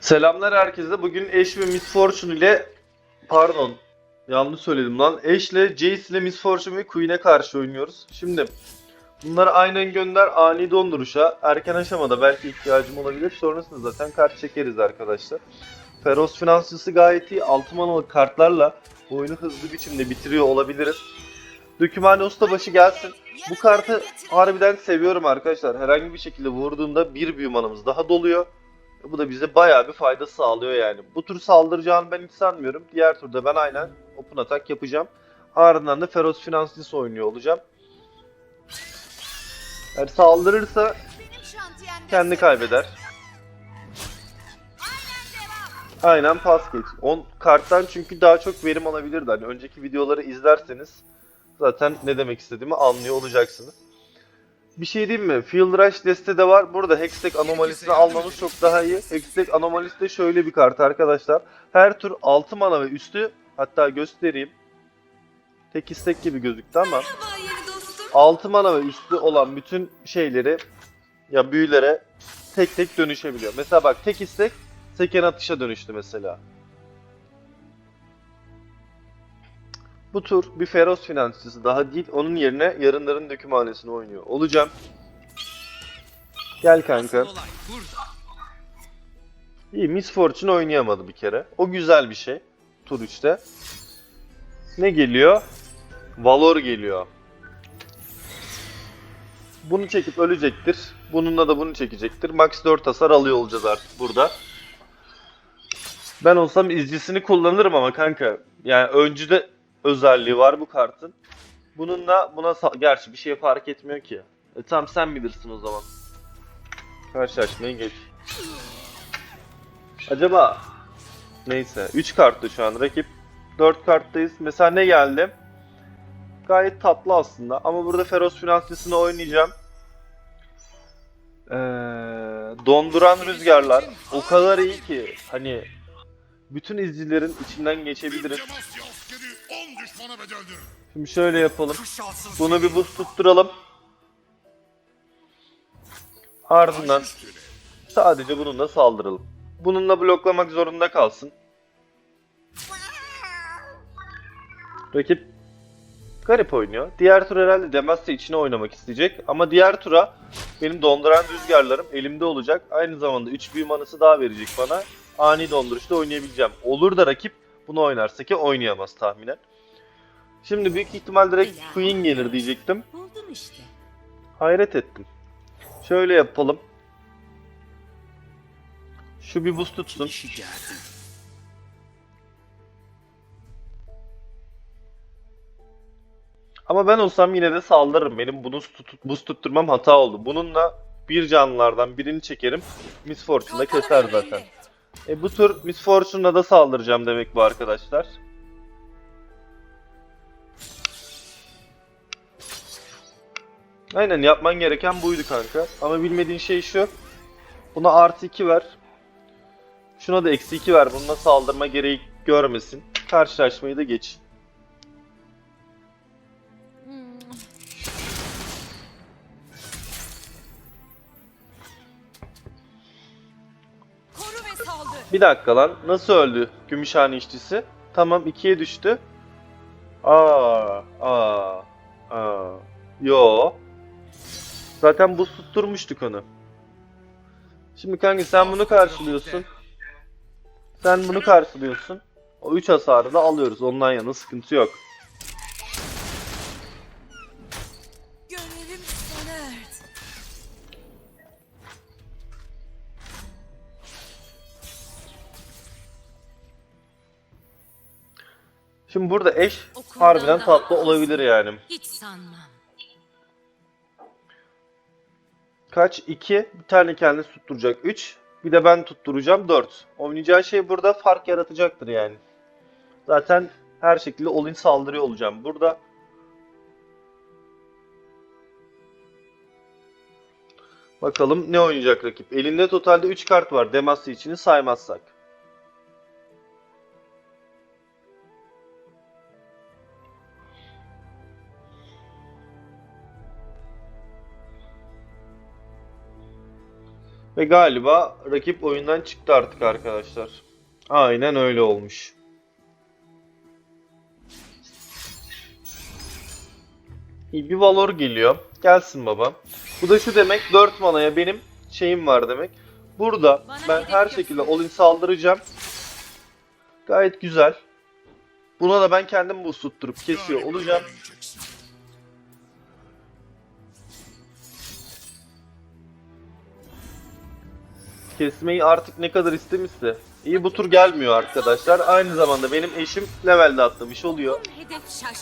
Selamlar herkese. Bugün Ash ve Miss Fortune ile pardon yanlış söyledim lan. Ash ile Jace ile Miss Fortune ve Queen'e karşı oynuyoruz. Şimdi bunları aynen gönder ani donduruşa. Erken aşamada belki ihtiyacım olabilir. Sonrasında zaten kart çekeriz arkadaşlar. Feroz Finansçısı gayet iyi. 6 manalık kartlarla oyunu hızlı biçimde bitiriyor olabiliriz. Dökümhane Ustabaşı gelsin. Bu kartı harbiden seviyorum arkadaşlar. Herhangi bir şekilde vurduğunda bir büyü manamız daha doluyor. Bu da bize bayağı bir fayda sağlıyor yani. Bu tur saldıracağını ben hiç sanmıyorum. Diğer turda ben aynen open attack yapacağım. Ardından da Feroz Finanslis oynuyor olacağım. Eğer saldırırsa kendi kaybeder. Aynen pas geç. 10 karttan çünkü daha çok verim alabilirdi. Hani önceki videoları izlerseniz zaten ne demek istediğimi anlıyor olacaksınız. Bir şey diyeyim mi? Field Rush deste de var. Burada Hextech anomalisini almamız çok daha iyi. Hextech anomalisi de şöyle bir kart arkadaşlar. Her tur 6 mana ve üstü hatta göstereyim. Tek istek gibi gözüktü ama 6 mana ve üstü olan bütün şeyleri ya büyülere tek tek dönüşebiliyor. Mesela bak tek istek seken atışa dönüştü mesela. Bu tur bir Feroz finansçısı daha değil. Onun yerine yarınların dökümhanesini oynuyor olacağım. Gel kanka. İyi Miss Fortune oynayamadı bir kere. O güzel bir şey. Tur 3'te. Ne geliyor? Valor geliyor. Bunu çekip ölecektir. Bununla da bunu çekecektir. Max 4 hasar alıyor olacağız artık burada. Ben olsam izcisini kullanırım ama kanka. Yani öncüde özelliği var bu kartın. Bununla buna gerçi bir şey fark etmiyor ki. E tamam sen bilirsin o zaman. Karşılaşmaya geç. Acaba neyse 3 karttı şu an rakip 4 karttayız. Mesela ne geldi? Gayet tatlı aslında ama burada Feroz Finansçısını oynayacağım. Ee, donduran rüzgarlar o kadar iyi ki hani bütün izcilerin içinden geçebiliriz. Demasya askeri 10 düşmana bedeldir. Şimdi şöyle yapalım. Bunu bir boost tutturalım. Ardından sadece bununla saldıralım. Bununla bloklamak zorunda kalsın. Rakip garip oynuyor. Diğer tur herhalde Demacia içine oynamak isteyecek. Ama diğer tura benim donduran rüzgarlarım elimde olacak. Aynı zamanda 3 büyü manası daha verecek bana. Ani donduruşta oynayabileceğim. Olur da rakip bunu oynarsa ki oynayamaz tahminen. Şimdi büyük ihtimal direkt Queen gelir diyecektim. Buldum işte. Hayret ettim. Şöyle yapalım. Şu bir boost tutsun. Ama ben olsam yine de saldırırım. Benim bunu tut- boost tutturmam hata oldu. Bununla bir canlılardan birini çekerim. Miss Fortune'da keser zaten. E bu tur Miss Fortune'la da saldıracağım demek bu arkadaşlar. Aynen yapman gereken buydu kanka. Ama bilmediğin şey şu. Buna artı 2 ver. Şuna da eksi 2 ver. Bununla saldırma gereği görmesin. Karşılaşmayı da geç. Bir dakika lan. Nasıl öldü Gümüşhane işçisi? Tamam 2'ye düştü. Aa, aa, aa. Yo. Zaten bu susturmuştuk onu. Şimdi kanka sen bunu karşılıyorsun. Sen bunu karşılıyorsun. O 3 hasarı da alıyoruz. Ondan yana sıkıntı yok. Şimdi burada eş harbiden tatlı olabilir yani. Hiç sanmam. Kaç? 2. Bir tane kendisi tutturacak. 3. Bir de ben tutturacağım. 4. Oynayacağı şey burada fark yaratacaktır yani. Zaten her şekilde all-in saldırıyor olacağım. Burada Bakalım ne oynayacak rakip. Elinde totalde 3 kart var. Demacia içini saymazsak. Ve galiba rakip oyundan çıktı artık arkadaşlar. Aynen öyle olmuş. İyi bir Valor geliyor. Gelsin baba. Bu da şu demek 4 manaya benim şeyim var demek. Burada ben her şekilde all-in saldıracağım. Gayet güzel. Buna da ben kendim boost tutturup kesiyor olacağım. Kesmeyi artık ne kadar istemişse. İyi bu tur gelmiyor arkadaşlar. Aynı zamanda benim eşim levelde atlamış oluyor.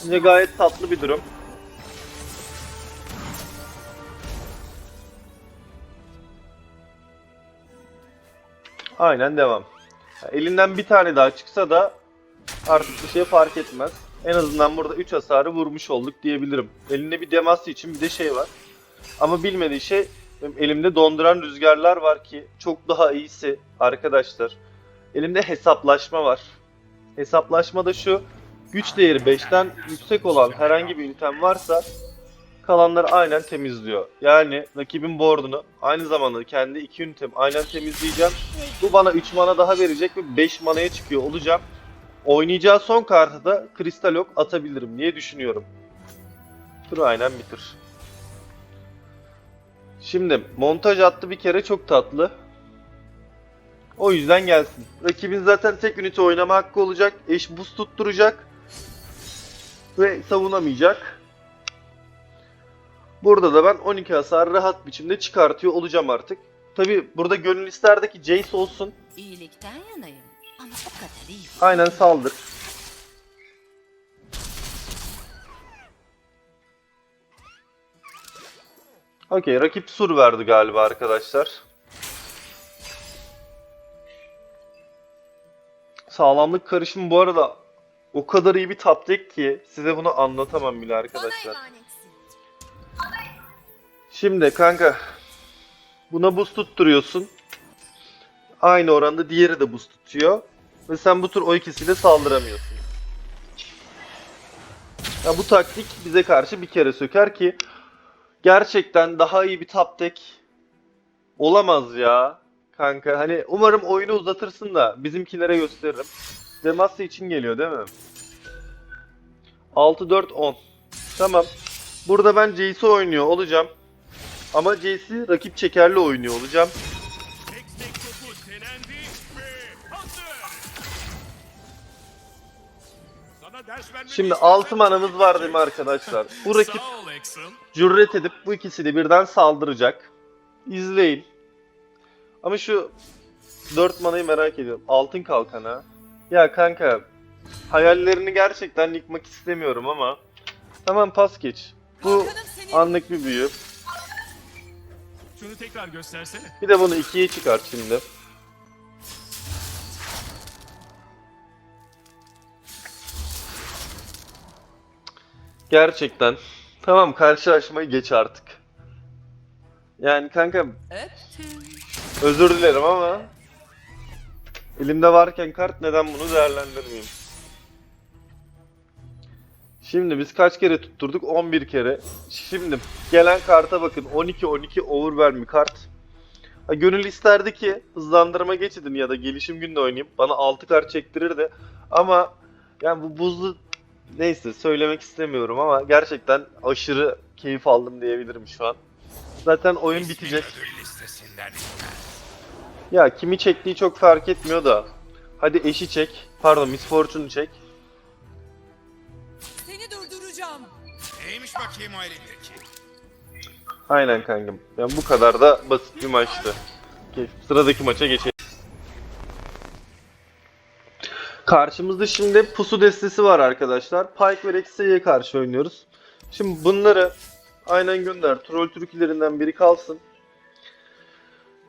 Yine gayet tatlı bir durum. Aynen devam. Elinden bir tane daha çıksa da artık bir şey fark etmez. En azından burada 3 hasarı vurmuş olduk diyebilirim. Elinde bir deması için bir de şey var. Ama bilmediği şey benim elimde donduran rüzgarlar var ki çok daha iyisi arkadaşlar. Elimde hesaplaşma var. Hesaplaşma da şu. Güç değeri 5'ten yüksek olan herhangi bir ünitem varsa kalanları aynen temizliyor. Yani rakibin board'unu aynı zamanda kendi 2 ünitem aynen temizleyeceğim. Bu bana 3 mana daha verecek ve 5 manaya çıkıyor olacağım. Oynayacağı son kartı da Kristal Ok atabilirim diye düşünüyorum. Turu aynen bitir. Şimdi montaj attı bir kere çok tatlı. O yüzden gelsin. Rakibin zaten tek ünite oynama hakkı olacak. Eş boost tutturacak. Ve savunamayacak. Burada da ben 12 hasar rahat biçimde çıkartıyor olacağım artık. Tabi burada gönül isterdi ki Jace olsun. İyilikten yanayım. Ama o kadar iyi. Aynen saldır. Okey rakip sur verdi galiba arkadaşlar. Sağlamlık karışımı bu arada o kadar iyi bir top deck ki size bunu anlatamam bile arkadaşlar. Şimdi kanka buna boost tutturuyorsun. Aynı oranda diğeri de boost tutuyor. Ve sen bu tur o ikisiyle saldıramıyorsun. Ya bu taktik bize karşı bir kere söker ki gerçekten daha iyi bir top deck olamaz ya kanka. Hani umarım oyunu uzatırsın da bizimkilere gösteririm. Demacia için geliyor değil mi? 6-4-10. Tamam. Burada ben Jace'i oynuyor olacağım. Ama Jace'i rakip çekerli oynuyor olacağım. Şimdi 6 manamız var değil mi arkadaşlar? Bu rakip. Cüret edip bu ikisini birden saldıracak. İzleyin. Ama şu 4 manayı merak ediyorum. Altın kalkan ha. Ya kanka hayallerini gerçekten yıkmak istemiyorum ama tamam pas geç. Bu anlık bir büyü. Şunu tekrar göstersene. Bir de bunu ikiye çıkart şimdi. Gerçekten. Tamam karşılaşmayı geç artık. Yani kanka Öptüm. özür dilerim ama elimde varken kart neden bunu değerlendirmeyeyim? Şimdi biz kaç kere tutturduk? 11 kere. Şimdi gelen karta bakın 12-12 overwhelm kart. Ha, gönül isterdi ki hızlandırma geçidin ya da gelişim günde oynayayım. Bana 6 kart çektirirdi. Ama yani bu buzlu neyse söylemek istemiyorum ama gerçekten aşırı keyif aldım diyebilirim şu an. Zaten oyun bitecek. Ya kimi çektiği çok fark etmiyor da. Hadi eşi çek. Pardon Miss Fortune'u çek. Seni durduracağım. Neymiş bakayım o elindeki? Aynen kankam. Yani bu kadar da basit bir maçtı. Sıradaki maça geçelim. Karşımızda şimdi pusu destesi var arkadaşlar. Pike ve Rex'e karşı oynuyoruz. Şimdi bunları aynen gönder. Troll türkülerinden biri kalsın.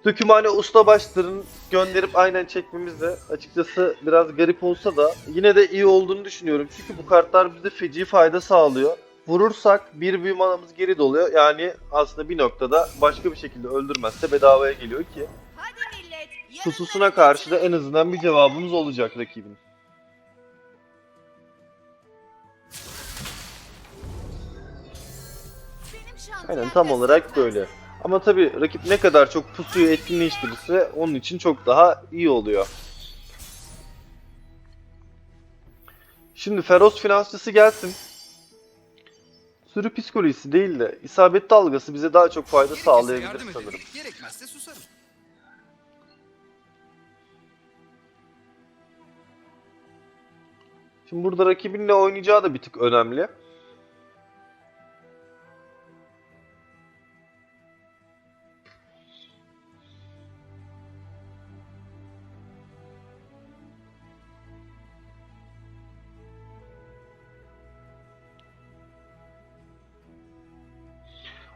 Dökümhane ustabaşlarını gönderip aynen çekmemiz de açıkçası biraz garip olsa da yine de iyi olduğunu düşünüyorum. Çünkü bu kartlar bize feci fayda sağlıyor. Vurursak bir büyü manamız geri doluyor. Yani aslında bir noktada başka bir şekilde öldürmezse bedavaya geliyor ki pususuna karşı da en azından bir cevabımız olacak rakibin. Aynen tam olarak böyle. Ama tabi rakip ne kadar çok pusuyu etkinleştirirse onun için çok daha iyi oluyor. Şimdi Feroz finansçısı gelsin. Sürü psikolojisi değil de isabet dalgası bize daha çok fayda Gerekirse sağlayabilir sanırım. Gerekmezse susarım. Şimdi burada rakibinle oynayacağı da bir tık önemli.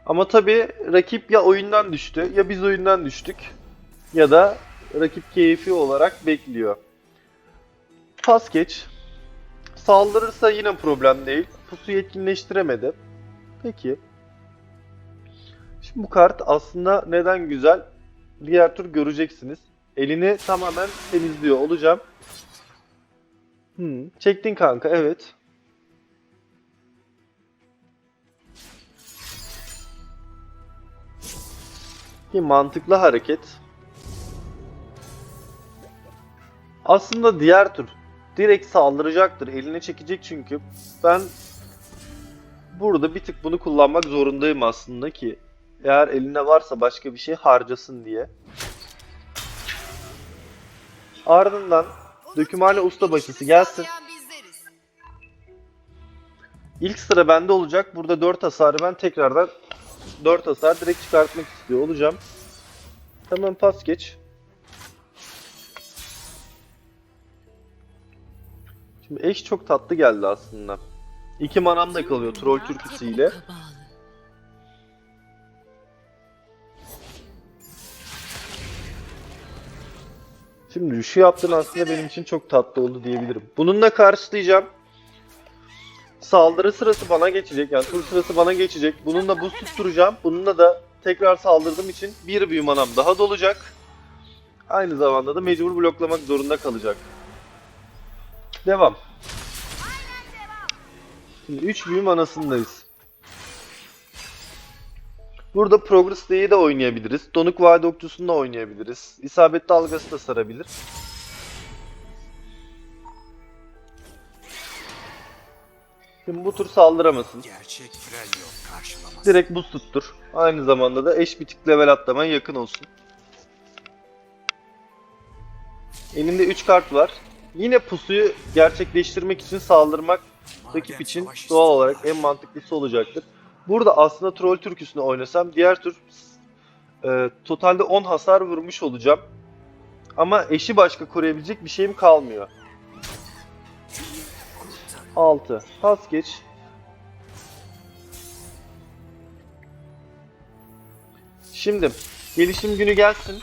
Ama tabii rakip ya oyundan düştü ya biz oyundan düştük ya da rakip keyfi olarak bekliyor. Pas geç. Saldırırsa yine problem değil. Pusu yetkinleştiremedi. Peki. Şimdi bu kart aslında neden güzel? Diğer tur göreceksiniz. Elini tamamen temizliyor olacağım. Hmm, çektin kanka evet. Ki mantıklı hareket. Aslında diğer tur direkt saldıracaktır. Eline çekecek çünkü. Ben burada bir tık bunu kullanmak zorundayım aslında ki eğer eline varsa başka bir şey harcasın diye. Ardından dökümhane usta bakisi gelsin. İlk sıra bende olacak. Burada 4 hasarı ben tekrardan 4 hasar direkt çıkartmak istiyor olacağım. Tamam pas geç. Şimdi eş çok tatlı geldi aslında. İki manam da kalıyor troll türküsüyle. Şimdi şu yaptığın aslında benim için çok tatlı oldu diyebilirim. Bununla karşılayacağım. Saldırı sırası bana geçecek. Yani tur sırası bana geçecek. Bununla buz tutturacağım. Bununla da tekrar saldırdığım için bir büyü manam daha dolacak. Aynı zamanda da mecbur bloklamak zorunda kalacak. Devam. Şimdi 3 büyü manasındayız. Burada Progress Day'i de oynayabiliriz. Donuk Vade Okçusu'nu da oynayabiliriz. İsabet dalgası da sarabilir. Şimdi bu tur saldıramasın. Gerçek Freljord karşılamaz. Direkt buz tuttur. Aynı zamanda da eş bitik level atlamaya yakın olsun. Elinde 3 kart var. Yine pusuyu gerçekleştirmek için saldırmak rakip için doğal olarak en mantıklısı olacaktır. Burada aslında troll türküsünü oynasam diğer tur e, totalde 10 hasar vurmuş olacağım. Ama eşi başka koruyabilecek bir şeyim kalmıyor. 6. Pas geç. Şimdi gelişim günü gelsin.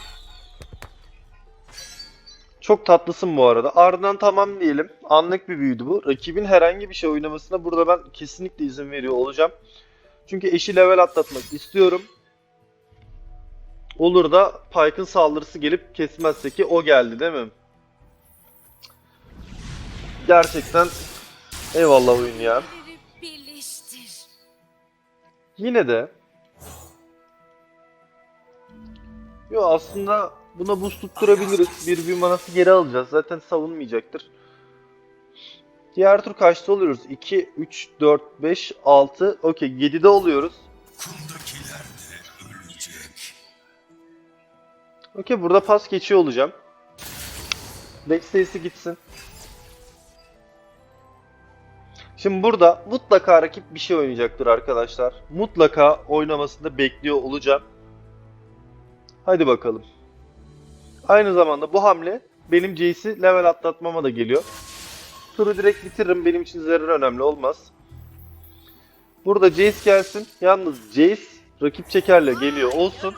Çok tatlısın bu arada. Ardından tamam diyelim. Anlık bir büyüdü bu. Rakibin herhangi bir şey oynamasına burada ben kesinlikle izin veriyor olacağım. Çünkü eşi level atlatmak istiyorum. Olur da Pike'ın saldırısı gelip kesmezse ki o geldi değil mi? Gerçekten eyvallah oyun ya. Yine de Yo aslında buna buz tutturabiliriz. Bir bir manası geri alacağız. Zaten savunmayacaktır. Diğer tur kaçta oluyoruz? 2, 3, 4, 5, 6. Okey 7'de oluyoruz. De ölecek. Okey burada pas geçiyor olacağım. Backstage'i gitsin. Şimdi burada mutlaka rakip bir şey oynayacaktır arkadaşlar. Mutlaka oynamasını bekliyor olacağım. Hadi bakalım. Aynı zamanda bu hamle benim Jace'i level atlatmama da geliyor. Turu direkt bitiririm. Benim için zerre önemli olmaz. Burada Jace gelsin. Yalnız Jace rakip çekerle geliyor olsun.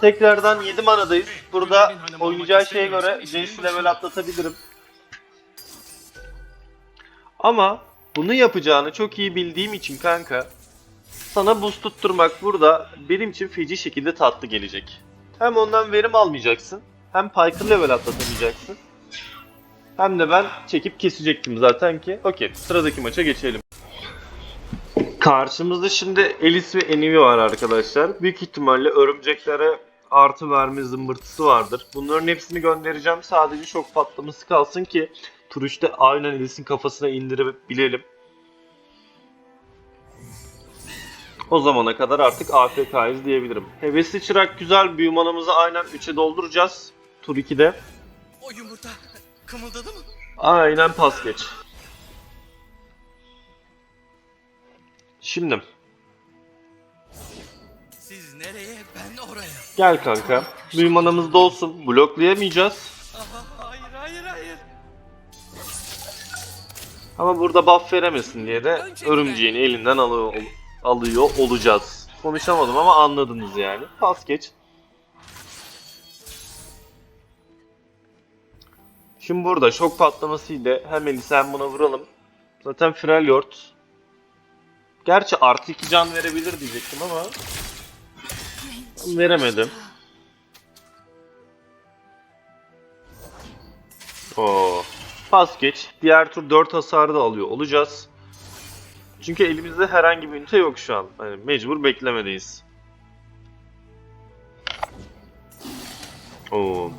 Tekrardan 7 manadayız. Burada oynayacağı şeye göre Jace'i level atlatabilirim. Ama bunu yapacağını çok iyi bildiğim için kanka sana buz tutturmak burada benim için feci şekilde tatlı gelecek. Hem ondan verim almayacaksın hem Pike'ı level atlatamayacaksın. Hem de ben çekip kesecektim zaten ki. Okey sıradaki maça geçelim. Karşımızda şimdi Elis ve Enivi var arkadaşlar. Büyük ihtimalle örümceklere artı verme zımbırtısı vardır. Bunların hepsini göndereceğim. Sadece şok patlaması kalsın ki turuşta aynen Elis'in kafasına indirebilelim. O zamana kadar artık AFK'yız diyebilirim. Hevesli çırak güzel. Büyü manamızı aynen 3'e dolduracağız. Tur 2'de. O yumurta kımıldadı mı? Aynen pas geç. Şimdi Siz nereye ben oraya. gel kanka. Büyü manamız da olsun. Bloklayamayacağız. Ama burada buff veremesin diye de örümceğini elinden alıyor, alıyor olacağız. Konuşamadım ama anladınız yani. Pas geç. Şimdi burada şok patlaması ile hem Elise hem buna vuralım. Zaten Freljord. Gerçi artı 2 can verebilir diyecektim ama veremedim. Oo. Pas geç. Diğer tur 4 hasarı da alıyor olacağız. Çünkü elimizde herhangi bir ünite yok şu an. Hani mecbur beklemedeyiz. Oo.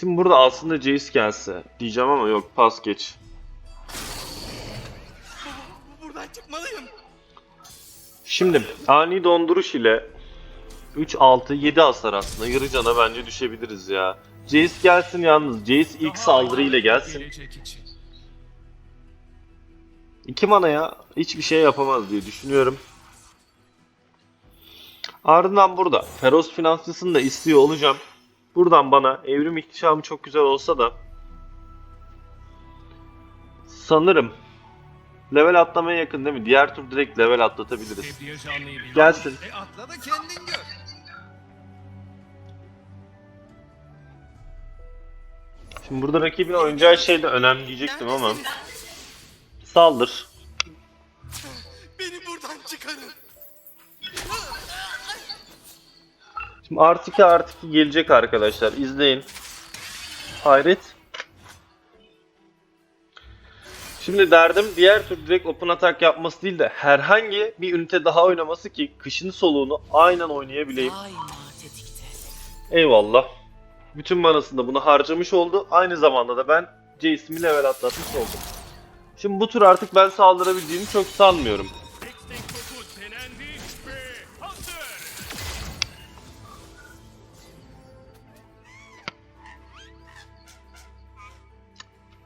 Şimdi burada aslında Jace gelse diyeceğim ama yok pas geç. Buradan çıkmalıyım. Şimdi ani donduruş ile 3 6 7 hasar aslında yarı cana bence düşebiliriz ya. Jace gelsin yalnız. Jace ilk saldırı ile gelsin. 2 manaya hiçbir şey yapamaz diye düşünüyorum. Ardından burada Feroz Finanslısını da istiyor olacağım. Buradan bana evrim ihtişamı çok güzel olsa da sanırım level atlamaya yakın değil mi? Diğer tur direkt level atlatabiliriz. Anlayabiliyor. Gelsin. E atla da kendin gör. Şimdi burada rakibin oynayacağı şey de önemli diyecektim ama saldır. Beni buradan çıkarın. Şimdi artı 2 artı 2 gelecek arkadaşlar. İzleyin. Hayret. Şimdi derdim diğer tur direkt open atak yapması değil de herhangi bir ünite daha oynaması ki kışın soluğunu aynen oynayabileyim. Eyvallah. Bütün manasını bunu harcamış oldu. Aynı zamanda da ben Jace'imi level atlatmış oldum. Şimdi bu tur artık ben saldırabildiğimi çok sanmıyorum. Destek topu denendi ve hazır.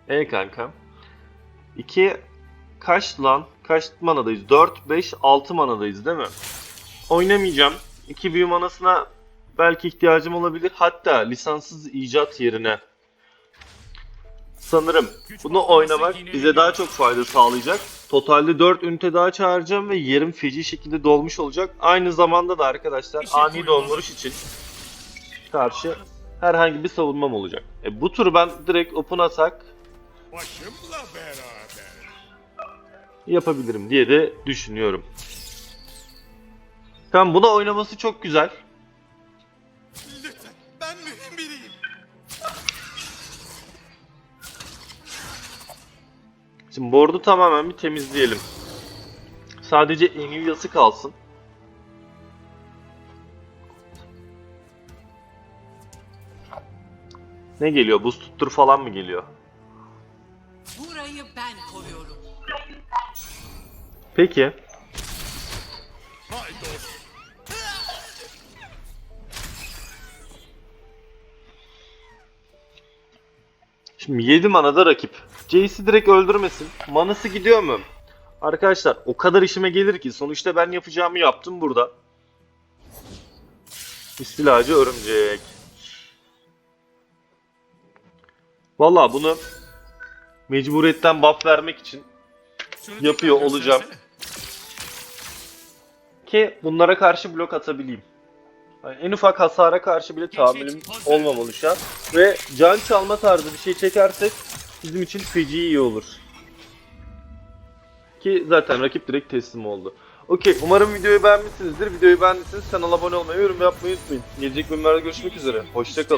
E kanka. 2 kaç lan? Kaç manadayız? 4, 5, 6 manadayız değil mi? Oynamayacağım. 2 büyü manasına belki ihtiyacım olabilir. Hatta lisanssız icat yerine sanırım bunu oynamak bize daha çok fayda sağlayacak. Totalde 4 ünite daha çağıracağım ve yerim feci şekilde dolmuş olacak. Aynı zamanda da arkadaşlar ani donduruş için karşı herhangi bir savunmam olacak. E, bu turu ben direkt open atak yapabilirim diye de düşünüyorum. Tamam buna oynaması çok güzel. Şimdi board'u tamamen bir temizleyelim. Sadece Enivia'sı kalsın. Ne geliyor? Buz tuttur falan mı geliyor? Burayı ben koruyorum. Peki. Şimdi 7 manada rakip. Jace'i direkt öldürmesin. Manası gidiyor mu? Arkadaşlar o kadar işime gelir ki sonuçta ben yapacağımı yaptım burada. İstilacı örümcek. Valla bunu mecburiyetten buff vermek için Yapıyor olacağım. ki bunlara karşı blok atabileyim. Yani en ufak hasara karşı bile tahammülüm olmamalı şu an. Ve can çalma tarzı bir şey çekersek bizim için feci iyi olur. Ki zaten rakip direkt teslim oldu. Okey umarım videoyu beğenmişsinizdir. Videoyu beğendiyseniz kanala abone olmayı, yorum yapmayı unutmayın. Gelecek bölümlerde görüşmek üzere. Hoşçakalın.